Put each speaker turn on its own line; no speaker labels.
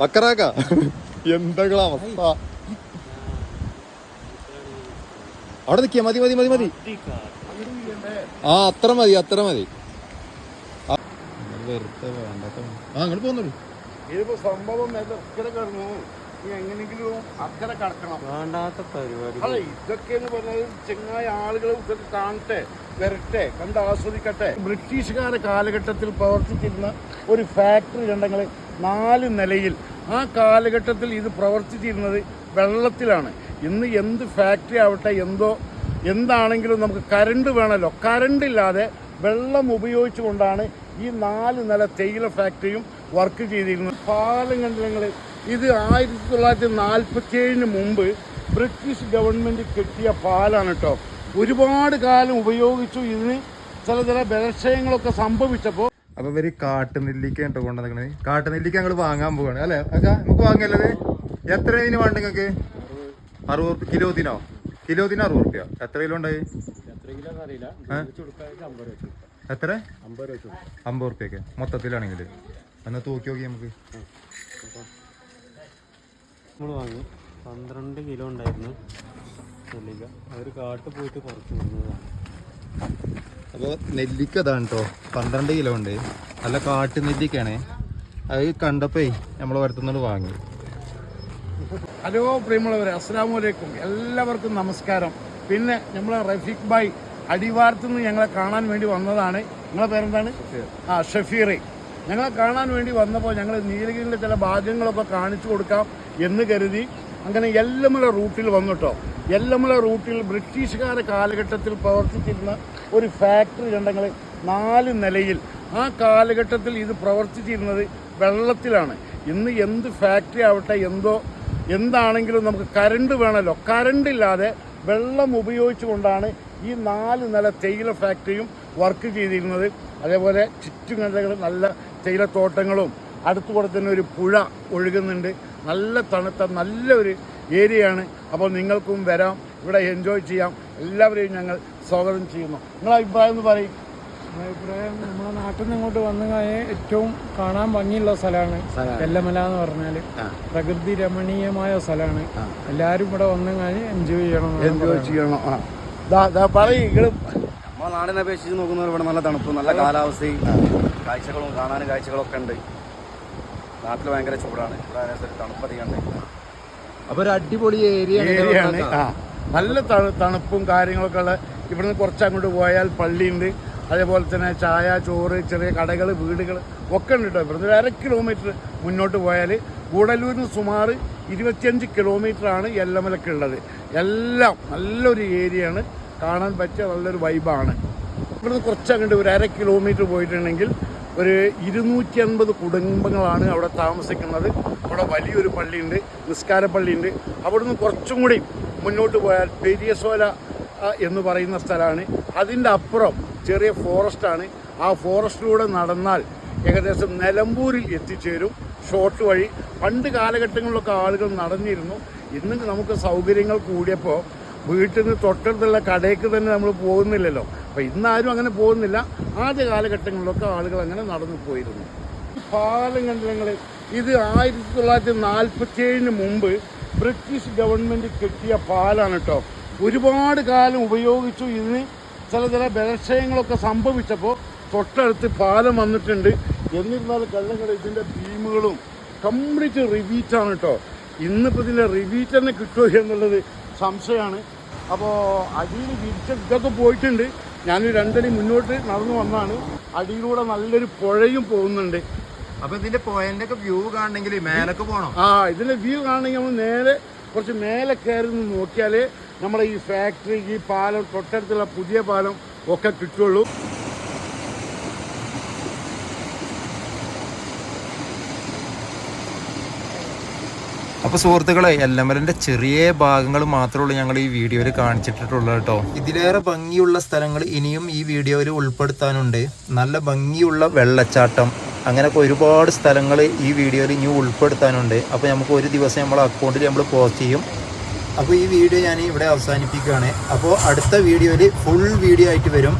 ബക്കറാക്ക എന്തെങ്കിലും അവസ്ഥ അവിടെ നിൽക്കിയ മതി മതി മതി മതി. ആ അത്ര മതി അത്ര മതി. ആ, അങ്ങോട്ട്
ഇതിപ്പോ സംഭവം ഇക്കരെ കിടന്നു? നീ എങ്ങനെങ്കിലും അക്കരെ കടക്കണം.
വേണ്ടാത്ത പരിപാടി.
അല്ല ഇതൊക്കെ എന്ന് പറഞ്ഞാൽ ചെങ്ങായ ആളുകളെ ഇതൊക്കെ കാണട്ടെ വരട്ടെ കണ്ട് ആസ്വദിക്കട്ടെ. ബ്രിട്ടീഷുകാരുടെ കാലഘട്ടത്തിൽ പ്രവർത്തിച്ചിരുന്ന ഒരു ഫാക്ടറി കണ്ടങ്ങൾ നാല് നിലയിൽ ആ കാലഘട്ടത്തിൽ ഇത് പ്രവർത്തിച്ചിരുന്നത് വെള്ളത്തിലാണ്. ഇന്ന് എന്ത് ഫാക്ടറി ആവട്ടെ എന്തോ എന്താണെങ്കിലും നമുക്ക് കരണ്ട് വേണമല്ലോ. കരണ്ട് ഇല്ലാതെ വെള്ളം ഉപയോഗിച്ചുകൊണ്ടാണ് ഈ നാല് നില തേയില ഫാക്ടറിയും വർക്ക് ചെയ്തിരുന്നത്. പാലം ഇത് ആയിരത്തി തൊള്ളായിരത്തി നാൽപ്പത്തി ഏഴിന് മുമ്പ് ബ്രിട്ടീഷ് ഗവൺമെന്റ് കെട്ടിയ പാലാണ് കേട്ടോ ഒരുപാട് കാലം ഉപയോഗിച്ചു. ഇതിന് ചില ചില ബലക്ഷയങ്ങളൊക്കെ സംഭവിച്ചപ്പോൾ
അപ്പൊ ഇവർ കാട്ടുനെല്ലിക്ക കേട്ടോ കൊണ്ടുവന്നിക്കണത് കാട്ടുനെല്ലിക്ക ഞങ്ങൾ വാങ്ങാൻ പോവാണ്. അല്ലെ? അക്ക നമുക്ക് വാങ്ങല്ലത് എത്ര ഇതിന് വേണ്ട നിങ്ങൾക്ക്? അറുപത് റുപ്യ. കിലോ ദിനോ കിലോ കിലോത്തിന് അറുപത് റുപ്യ. എത്ര കിലോ ഉണ്ടായി
എത്ര അമ്പത്
റുപ്യൊക്കെ. മൊത്തത്തിലാണെങ്കിൽ എന്നാ തൂക്കി നോക്കി നമുക്ക്.
നമ്മൾ വാങ്ങി. പന്ത്രണ്ട് കിലോ ഉണ്ടായിരുന്നു നെല്ലിക്ക. അവർ കാട്ടിൽ പോയിട്ട് കുറച്ച് കൊടുക്കുന്നതാണ്
അപ്പോൾ നെല്ലിക്ക ഇതാണ് കേട്ടോ പന്ത്രണ്ട് കിലോ ഉണ്ട്. നല്ല കാട്ടു നെല്ലിക്കാണ് അത് കണ്ടപ്പോ നമ്മൾ വരുത്തുന്നത് വാങ്ങി.
ഹലോ പ്രിയമുള്ളവരെ അസ്സാം വലൈക്കും എല്ലാവർക്കും നമസ്കാരം. പിന്നെ നമ്മളെ റഫീഖ് ഭായ് അടിവാരത്ത് നിന്ന് ഞങ്ങളെ കാണാൻ വേണ്ടി വന്നതാണ്. നിങ്ങളെ പേരെന്താണ്? ആ ഷഫീർ. ഞങ്ങളെ കാണാൻ വേണ്ടി വന്നപ്പോൾ ഞങ്ങൾ നീലഗിരിയിലെ ചില ഭാഗ്യങ്ങളൊക്കെ കാണിച്ചു കൊടുക്കാം എന്ന് കരുതി അങ്ങനെ എല്ലമല റൂട്ടിൽ വന്നിട്ടോ എല്ലമല റൂട്ടിൽ ബ്രിട്ടീഷുകാരുടെ കാലഘട്ടത്തിൽ പ്രവർത്തിച്ചിരുന്ന ഒരു ഫാക്ടറി കണ്ടങ്ങൾ നാല് നിലയിൽ ആ കാലഘട്ടത്തിൽ ഇത് പ്രവർത്തിച്ചിരുന്നത് വെള്ളത്തിലാണ്. ഇന്ന് എന്ത് ഫാക്ടറി ആവട്ടെ എന്തോ എന്താണെങ്കിലും നമുക്ക് കരണ്ട് വേണമല്ലോ. കരണ്ട് ഇല്ലാതെ വെള്ളം ഉപയോഗിച്ചുകൊണ്ടാണ് ഈ നാല് നില തേയില ഫാക്ടറിയും വർക്ക് ചെയ്തിരുന്നത്. അതേപോലെ ചുറ്റുകണ്ടകൾ നല്ല തേയിലത്തോട്ടങ്ങളും അടുത്തുകൂടെ തന്നെ ഒരു പുഴ ഒഴുകുന്നുണ്ട്. നല്ല തണുത്ത നല്ലൊരു ഏരിയയാണ് അപ്പോൾ നിങ്ങൾക്കും വരാം. ഇവിടെ എൻജോയ് ചെയ്യാം. എല്ലാവരെയും ഞങ്ങൾ സ്വാഗതം ചെയ്യുന്നു. നിങ്ങളെ അഭിപ്രായം എന്ന് പറയും.
അഭിപ്രായം നമ്മുടെ നാട്ടിൽ നിന്ന് ഇങ്ങോട്ട് വന്നു കഴിഞ്ഞാൽ ഏറ്റവും കാണാൻ ഭംഗിയുള്ള സ്ഥലമാണ് വെല്ലമല എന്ന് പറഞ്ഞാൽ പ്രകൃതി രമണീയമായ സ്ഥലമാണ്. എല്ലാവരും ഇവിടെ വന്നു കഴിഞ്ഞാൽ എൻജോയ് ചെയ്യണം
എൻജോയ് ചെയ്യണം. ആ. ദാ ദാ പറയും ഇങ്ങൾ.
നമ്മളെ നാടിനെ അപേക്ഷിച്ച് നോക്കുന്നവർ ഇവിടെ നല്ല തണുപ്പ് നല്ല കാലാവസ്ഥയും കാഴ്ചകളും കാണാനും കാഴ്ചകളൊക്കെ ഉണ്ട്. നാട്ടിൽ ഭയങ്കര ചൂടാണ്. ഇവിടെ തണുപ്പ് അധികം ഉണ്ട്.
അപ്പൊ ഒരു അടിപൊളി ഏരിയ
ആണ് ആ. നല്ല തണു തണുപ്പും കാര്യങ്ങളൊക്കെ ഉള്ള ഇവിടുന്ന് കുറച്ച് അങ്ങോട്ട് പോയാൽ പള്ളിയുണ്ട്. അതേപോലെ തന്നെ ചായ ചോറ് ചെറിയ കടകൾ വീടുകൾ ഒക്കെ ഉണ്ട് കേട്ടോ. ഇവിടുന്ന് അര കിലോമീറ്റർ മുന്നോട്ട് പോയാൽ ഗൂഡല്ലൂരിൽ നിന്ന് സുമാർ ഇരുപത്തിയഞ്ച് കിലോമീറ്ററാണ് എല്ലമലക്ക് ഉള്ളത്. എല്ലാം നല്ലൊരു ഏരിയയാണ് കാണാൻ പറ്റിയ നല്ലൊരു വൈബാണ് ഇവിടുന്ന് കുറച്ച് അങ്ങോട്ട് ഒരു അര കിലോമീറ്റർ പോയിട്ടുണ്ടെങ്കിൽ ഒരു ഇരുന്നൂറ്റി അൻപത് കുടുംബങ്ങളാണ് അവിടെ താമസിക്കുന്നത്. അവിടെ വലിയൊരു പള്ളിയുണ്ട് നിസ്കാര പള്ളിയുണ്ട്. അവിടുന്ന് കുറച്ചും കൂടി മുന്നോട്ട് പോയാൽ പെരിയസോല എന്ന് പറയുന്ന സ്ഥലമാണ്. അതിന്റെ അപ്പുറം ചെറിയ ഫോറസ്റ്റാണ്. ആ ഫോറസ്റ്റിലൂടെ നടന്നാൽ ഏകദേശം നിലമ്പൂരിൽ എത്തിച്ചേരും ഷോർട്ട് വഴി. പണ്ട് കാലഘട്ടങ്ങളിലൊക്കെ ആളുകൾ നടന്നിരുന്നു. ഇന്ന് നമുക്ക് സൗകര്യങ്ങൾ കൂടിയപ്പോൾ വീട്ടിൽ നിന്ന് തൊട്ടടുത്തുള്ള കടയ്ക്ക് തന്നെ നമ്മൾ പോകുന്നില്ലല്ലോ. അപ്പോൾ ഇന്നാരും അങ്ങനെ പോകുന്നില്ല. ആദ്യ കാലഘട്ടങ്ങളിലൊക്കെ ആളുകൾ അങ്ങനെ നടന്നു പോയിരുന്നു. പാലം കണ്ടില്ലെങ്കിൽ ഇത് ആയിരത്തി തൊള്ളായിരത്തി നാൽപ്പത്തി ഏഴിന് മുമ്പ് ബ്രിട്ടീഷ് ഗവൺമെന്റ് കെട്ടിയ പാലാണ് കേട്ടോ ഒരുപാട് കാലം ഉപയോഗിച്ചു ഇതിന് ചില ചില ബലക്ഷയങ്ങളൊക്കെ സംഭവിച്ചപ്പോൾ തൊട്ടടുത്ത് പാലം വന്നിട്ടുണ്ട്. എന്നിരുന്നാലും കള്ളങ്ങൾ ഇതിന്റെ ഭീമുകളും കംപ്ലീറ്റ് റിവീറ്റാണ് കേട്ടോ ഇന്നിപ്പോൾ ഇതിന്റെ റിവീറ്റ് തന്നെ കിട്ടുമോ എന്നുള്ളത് സംശയമാണ്. അപ്പോൾ അടിയിൽ വിരിച്ച ഇതൊക്കെ പോയിട്ടുണ്ട്. ഞാൻ രണ്ടടി മുന്നോട്ട് നടന്നു വന്നാണ്. അടിയിലൂടെ നല്ലൊരു പുഴയും പോകുന്നുണ്ട്.
അപ്പൊ ഇതിന്റെ പോയിന്റ് ഒക്കെ വ്യൂ കാണണമെങ്കിൽ മേലൊക്കെ പോണം?
ആ ഇതിന്റെ വ്യൂ കാണണമെങ്കിൽ നമ്മൾ നേരെ കുറച്ച് മേലെ കയറി നോക്കിയാൽ നമ്മുടെ ഈ ഫാക്ടറി ഈ പാലം തൊട്ടടുത്തുള്ള പുതിയ പാലം ഒക്കെ കിട്ടുള്ളൂ
അപ്പൊ സുഹൃത്തുക്കളെ എല്ലമലന്റെ ചെറിയ ഭാഗങ്ങൾ മാത്രമേ ഉള്ളൂ ഞങ്ങൾ ഈ വീഡിയോയിൽ കാണിച്ചിട്ടുള്ളൂ കേട്ടോ. ഇതിലേറെ ഭംഗിയുള്ള സ്ഥലങ്ങൾ ഇനിയും ഈ വീഡിയോയിൽ ഉൾപ്പെടുത്താനുണ്ട്. നല്ല ഭംഗിയുള്ള വെള്ളച്ചാട്ടം. അങ്ങനെയൊക്കെ ഒരുപാട് സ്ഥലങ്ങൾ ഈ വീഡിയോയിൽ ഇനി ഉൾപ്പെടുത്താനുണ്ട്. അപ്പോൾ നമുക്ക് ഒരു ദിവസം നമ്മൾ അക്കൗണ്ടിൽ നമ്മൾ പോസ്റ്റ് ചെയ്യും. അപ്പോൾ ഈ വീഡിയോ ഞാൻ ഇവിടെ അവസാനിപ്പിക്കുകയാണ്. അപ്പോൾ അടുത്ത വീഡിയോയിൽ ഫുൾ വീഡിയോ ആയിട്ട് വരും.